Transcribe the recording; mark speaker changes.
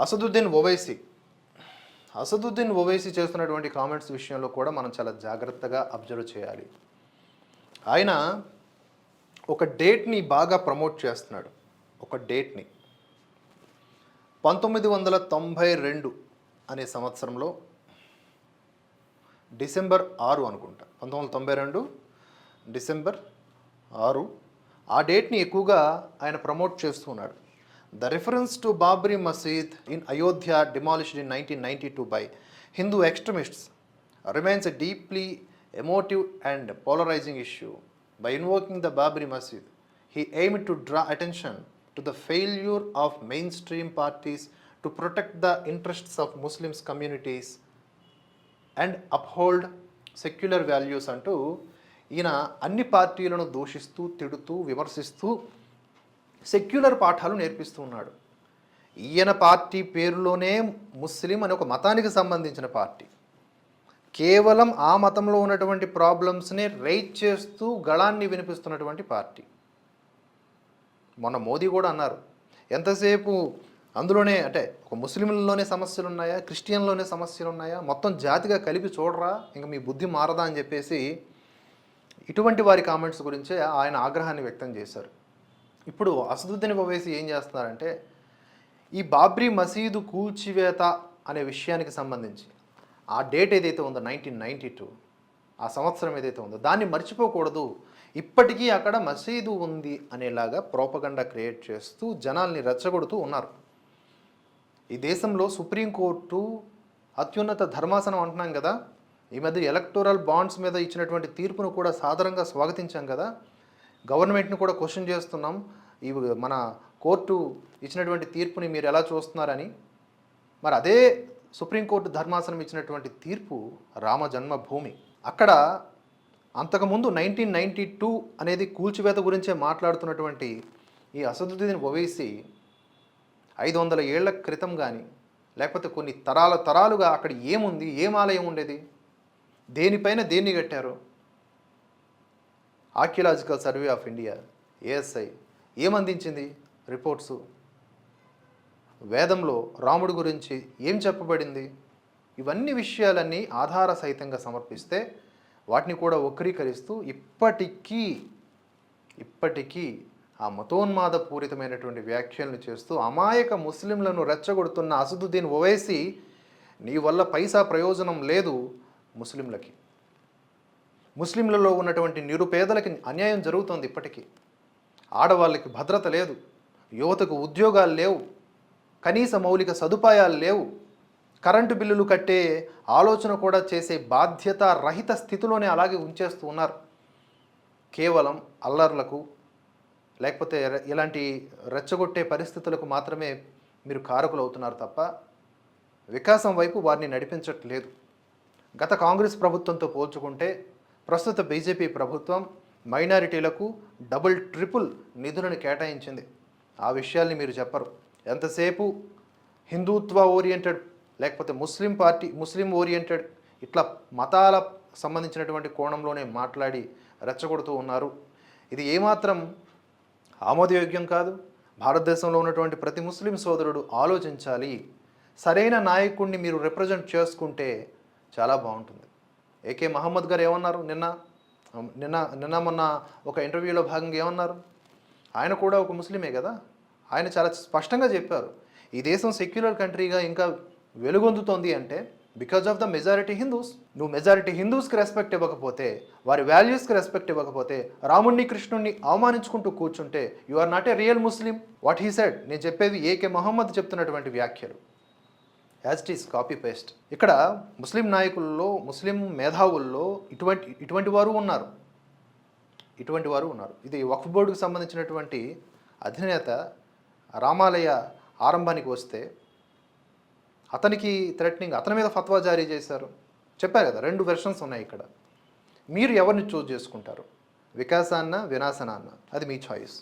Speaker 1: అసదుద్దీన్ ఒవైసీ అసదుద్దీన్ ఒవైసీ చేస్తున్నటువంటి కామెంట్స్ విషయంలో కూడా మనం చాలా జాగ్రత్తగా అబ్జర్వ్ చేయాలి. ఆయన ఒక డేట్ని బాగా ప్రమోట్ చేస్తున్నాడు. ఒక డేట్ని పంతొమ్మిది వందల తొంభై రెండు అనే సంవత్సరంలో డిసెంబర్ ఆరు అనుకుంటా. పంతొమ్మిది వందల తొంభై రెండు డిసెంబర్ ఆరు. ఆ డేట్ని ఎక్కువగా ఆయన ప్రమోట్ చేస్తున్నాడు the reference to Babri Masjid in Ayodhya demolished in nineteen ninety two by Hindu extremists remains a deeply emotive and polarising issue by invoking the Babri Masjid he he to draw draw to the failure of mainstream parties to protect the interests of Muslims communities and uphold secular values అంటూ ఈయన అన్ని పార్టీలను దూషిస్తూ తిడుతూ విమర్శిస్తూ secular పాఠాలు నేర్పిస్తూ ఉన్నాడు. ఈయన పార్టీ పేరులోనే ముస్లిం అనే ఒక మతానికి సంబంధించిన పార్టీ. కేవలం ఆ మతంలో ఉన్నటువంటి ప్రాబ్లమ్స్ని రైట్ చేస్తూ గళాన్ని వినిపిస్తున్నటువంటి పార్టీ. మొన్న మోదీ కూడా అన్నారు ఎంతసేపు అందులోనే అంటే ఒక ముస్లింలలోనే సమస్యలు ఉన్నాయా క్రిస్టియన్లోనే సమస్యలు ఉన్నాయా మొత్తం జాతిగా కలిపి చూడరా ఇంకా మీ బుద్ధి మారదా అని చెప్పేసి ఇటువంటి వారి కామెంట్స్ గురించే ఆయన ఆగ్రహాన్ని వ్యక్తం చేశారు. ఇప్పుడు అసదుద్దీన్ ఓవైసీ ఏం చేస్తున్నారంటే ఈ బాబ్రీ మసీదు కూల్చివేత అనే విషయానికి సంబంధించి ఆ డేట్ ఏదైతే ఉందో నైన్టీన్ నైంటీ టూ ఆ సంవత్సరం ఏదైతే ఉందో దాన్ని మర్చిపోకూడదు. ఇప్పటికీ అక్కడ మసీదు ఉంది అనేలాగా ప్రోపగండా క్రియేట్ చేస్తూ జనాల్ని రెచ్చగొడుతూ ఉన్నారు. ఈ దేశంలో సుప్రీంకోర్టు అత్యున్నత ధర్మాసనం అంటున్నాం కదా ఈ మధ్య ఎలక్టోరల్ బాండ్స్ మీద ఇచ్చినటువంటి తీర్పును కూడా సాధారణంగా స్వాగతించాం కదా గవర్నమెంట్ని కూడా క్వశ్చన్ చేస్తున్నాం. ఈ మన కోర్టు ఇచ్చినటువంటి తీర్పుని మీరు ఎలా చూస్తున్నారని? మరి అదే సుప్రీంకోర్టు ధర్మాసనం ఇచ్చినటువంటి తీర్పు రామ జన్మభూమి. అక్కడ అంతకుముందు నైన్టీన్ నైంటీ టూ అనేది కూల్చివేత గురించే మాట్లాడుతున్నటువంటి ఈ అసదుద్దీన్ ఓవైసీ ఐదు వందల ఏళ్ళ క్రితం కానీ లేకపోతే కొన్ని తరాల తరాలుగా అక్కడ ఏముంది ఏం ఆలయం ఉండేది? దేనిపైన దేన్ని కట్టారు? Archaeological survey of India ASI ఏమందించింది reports? వేదంలో రాముడి గురించి ఏం చెప్పబడింది? ఇవన్నీ విషయాలన్నీ ఆధార సహితంగా సమర్పిస్తే వాటిని కూడా వక్రీకరిస్తూ ఇప్పటికీ ఇప్పటికీ ఆ మతోన్మాద పూరితమైనటువంటి వ్యాఖ్యలను చేస్తూ అమాయక ముస్లింలను రెచ్చగొడుతున్న అసదుద్దీన్ ఓవైసీ నీ వల్ల పైసా ప్రయోజనం లేదు ముస్లింలకి. ముస్లింలలో ఉన్నటువంటి నిరుపేదలకి అన్యాయం జరుగుతోంది ఇప్పటికీ. ఆడవాళ్ళకి భద్రత లేదు యువతకు ఉద్యోగాలు లేవు కనీస మౌలిక సదుపాయాలు లేవు కరెంటు బిల్లులు కట్టే ఆలోచన కూడా చేసే బాధ్యత రహిత స్థితిలోనే అలాగే ఉంచేస్తూ ఉన్నారు. కేవలం అల్లర్లకు లేకపోతే ఇలాంటి రెచ్చగొట్టే పరిస్థితులకు మాత్రమే మీరు కారకులు అవుతున్నారు తప్ప వికాసం వైపు వారిని నడిపించట్లేదు. గత కాంగ్రెస్ ప్రభుత్వంతో పోల్చుకుంటే ప్రస్తుత బీజేపీ ప్రభుత్వం మైనారిటీలకు డబుల్ ట్రిపుల్ నిధులను కేటాయించింది. ఆ విషయాల్ని మీరు చెప్పరు. ఎంతసేపు హిందుత్వ ఓరియంటెడ్ లేకపోతే ముస్లిం పార్టీ ముస్లిం ఓరియంటెడ్ ఇట్లా మతాల సంబంధించినటువంటి కోణంలోనే మాట్లాడి రెచ్చగొడుతూ ఉన్నారు. ఇది ఏమాత్రం ఆమోదయోగ్యం కాదు. భారతదేశంలో ఉన్నటువంటి ప్రతి ముస్లిం సోదరుడు ఆలోచించాలి. సరైన నాయకుడిని మీరు రిప్రజెంట్ చేసుకుంటే చాలా బాగుంటుంది. ఏకే మహమ్మద్ గారు ఏమన్నారు నిన్న? నిన్న నిన్న మొన్న ఒక ఇంటర్వ్యూలో భాగంగా ఏమన్నారు? ఆయన కూడా ఒక ముస్లిమే కదా? ఆయన చాలా స్పష్టంగా చెప్పారు. ఈ దేశం సెక్యులర్ కంట్రీగా ఇంకా వెలుగొందుతోంది అంటే because of the majority Hindus నువ్వు మెజారిటీ హిందూస్కి రెస్పెక్ట్ ఇవ్వకపోతే వారి వాల్యూస్కి రెస్పెక్ట్ ఇవ్వకపోతే రాముణ్ణి కృష్ణుణ్ణి అవమానించుకుంటూ కూర్చుంటే you are not a real Muslim what he said నేను చెప్పేది ఏకే మొహమ్మద్ చెప్తున్నటువంటి వ్యాఖ్యలు. As it is copy paste. ఇక్కడ ముస్లిం నాయకుల్లో ముస్లిం మేధావుల్లో ఇటువంటి ఇటువంటి వారు ఉన్నారు. ఇటువంటి వారు ఉన్నారు. ఇది వక్ఫ్ బోర్డుకు సంబంధించినటువంటి అధినేత రామాలయ ఆరంభానికి వస్తే అతనికి థ్రెటనింగ్ అతని మీద ఫత్వా జారీ చేశారు. చెప్పారు కదా రెండు వెర్షన్స్ ఉన్నాయి ఇక్కడ. మీరు ఎవరిని చూజ్ చేసుకుంటారు? వికాసాన్న వినాశనాన్న? అది మీ చాయిస్